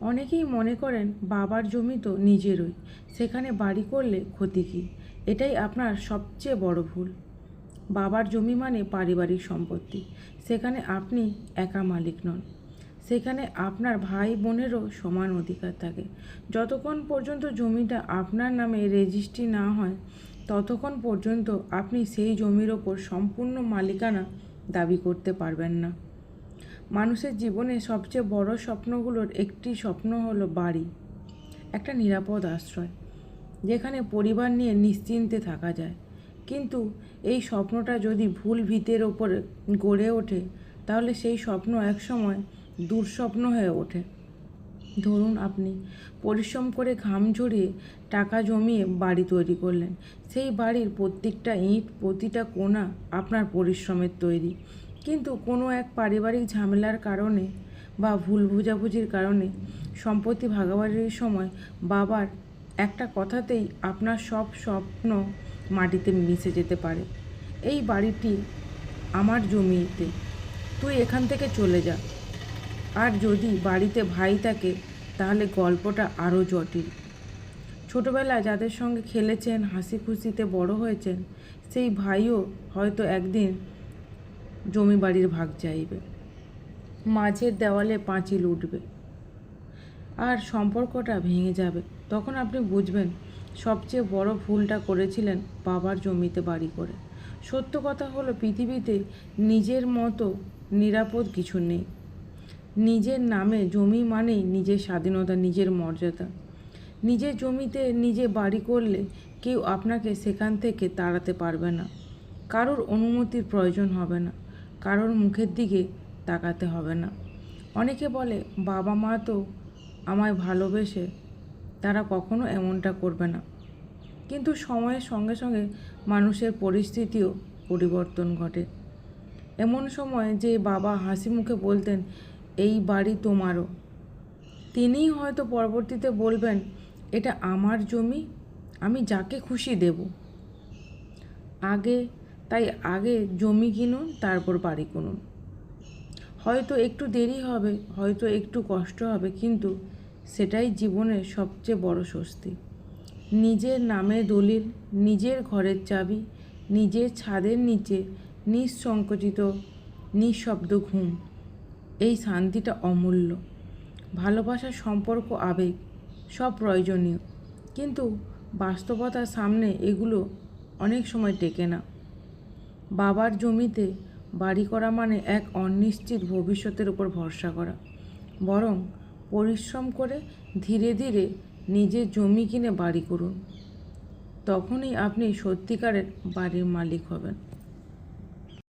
অনেকেই মনে করেন বাবার জমি তো নিজেরই, সেখানে বাড়ি করলে ক্ষতি কী? এটাই আপনার সবচেয়ে বড় ভুল। বাবার জমি মানে পারিবারিক সম্পত্তি, সেখানে আপনি একা মালিক নন। সেখানে আপনার ভাই বোনেরও সমান অধিকার থাকে। যতক্ষণ পর্যন্ত জমিটা আপনার নামে রেজিস্ট্রি না হয়, ততক্ষণ পর্যন্ত আপনি সেই জমির ওপর সম্পূর্ণ মালিকানা দাবি করতে পারবেন না। মানুষের জীবনে সবচেয়ে বড় স্বপ্নগুলোর একটি স্বপ্ন হলো বাড়ি, একটা নিরাপদ আশ্রয়, যেখানে পরিবার নিয়ে নিশ্চিন্তে থাকা যায়। কিন্তু এই স্বপ্নটা যদি ভুল ভিতের ওপরে গড়ে ওঠে, তাহলে সেই স্বপ্ন একসময় দুঃস্বপ্ন হয়ে ওঠে। ধরুন আপনি পরিশ্রম করে ঘাম ঝরিয়ে টাকা জমিয়ে বাড়ি তৈরি করলেন। সেই বাড়ির প্রত্যেকটা ইঁট, প্রতিটা কোণা আপনার পরিশ্রমের তৈরি। কিন্তু কোনো এক পারিবারিক ঝামেলার কারণে বা ভুল বুঝাবুঝির কারণে সম্পত্তি ভাগাভাগির সময় বাবার একটা কথাতেই আপনার সব স্বপ্ন মাটিতে মিশে যেতে পারে। এই বাড়িটি আমার জমিতে। তুই এখান থেকে চলে যা। আর যদি বাড়িতে ভাই থাকে, তাহলে গল্পটা আরও জটিল। ছোটবেলায় যাদের সঙ্গে খেলেছেন হাসি খুশিতে বড় হয়েছেন, সেই ভাইও হয়তো একদিন জমি বাড়ির ভাগ চাইবে। মাঝের দেওয়ালে পাঁচিল উঠবে আর সম্পর্কটা ভেঙে যাবে। তখন আপনি বুঝবেন, সবচেয়ে বড় ভুলটা করেছিলেন বাবার জমিতে বাড়ি করে। সত্য কথা হলো, পৃথিবীতে নিজের মতো নিরাপদ কিছু নেই। নিজের নামে জমি মানেই নিজের স্বাধীনতা, নিজের মর্যাদা। নিজের জমিতে নিজে বাড়ি করলে কেউ আপনাকে সেখান থেকে তাড়াতে পারবে না। কারোর অনুমতির প্রয়োজন হবে না। কারোর মুখের দিকে তাকাতে হবে না। অনেকে বলে, বাবা মা তো আমায় ভালোবেসে তারা কখনো এমনটা করবে না। কিন্তু সময়ের সঙ্গে সঙ্গে মানুষের পরিস্থিতিও পরিবর্তন ঘটে। এমন সময় যে বাবা হাসি মুখে বলতেন, এই বাড়ি তোমারও। তিনিই হয়তো পরবর্তীতে বলবেন, এটা আমার জমি, আমি যাকে খুশি দেব। আগে তাই আগে জমি কিনুন, তারপর বাড়ি কিনুন হয়তো একটু দেরি হবে, হয়তো একটু কষ্ট হবে, কিন্তু সেটাই জীবনের সবচেয়ে বড় স্বস্তি। নিজের নামে দলিল, নিজের ঘরের চাবি, নিজের ছাদের নিচে নিঃসংকোচিত, নিঃশব্দ ঘুম, এই শান্তিটা অমূল্য। ভালোবাসার সম্পর্ক, আবেগ, সব প্রয়োজনীয়। কিন্তু বাস্তবতার সামনে এগুলো অনেক সময় টেকে না। বাবার জমিতে বাড়ি করা মানে এক অনিশ্চিত ভবিষ্যতের উপর ভরসা করা। বরং পরিশ্রম করে ধীরে ধীরে নিজের জমি কিনে বাড়ি করুন। তখনই আপনি সত্যিকারের বাড়ির মালিক হবেন।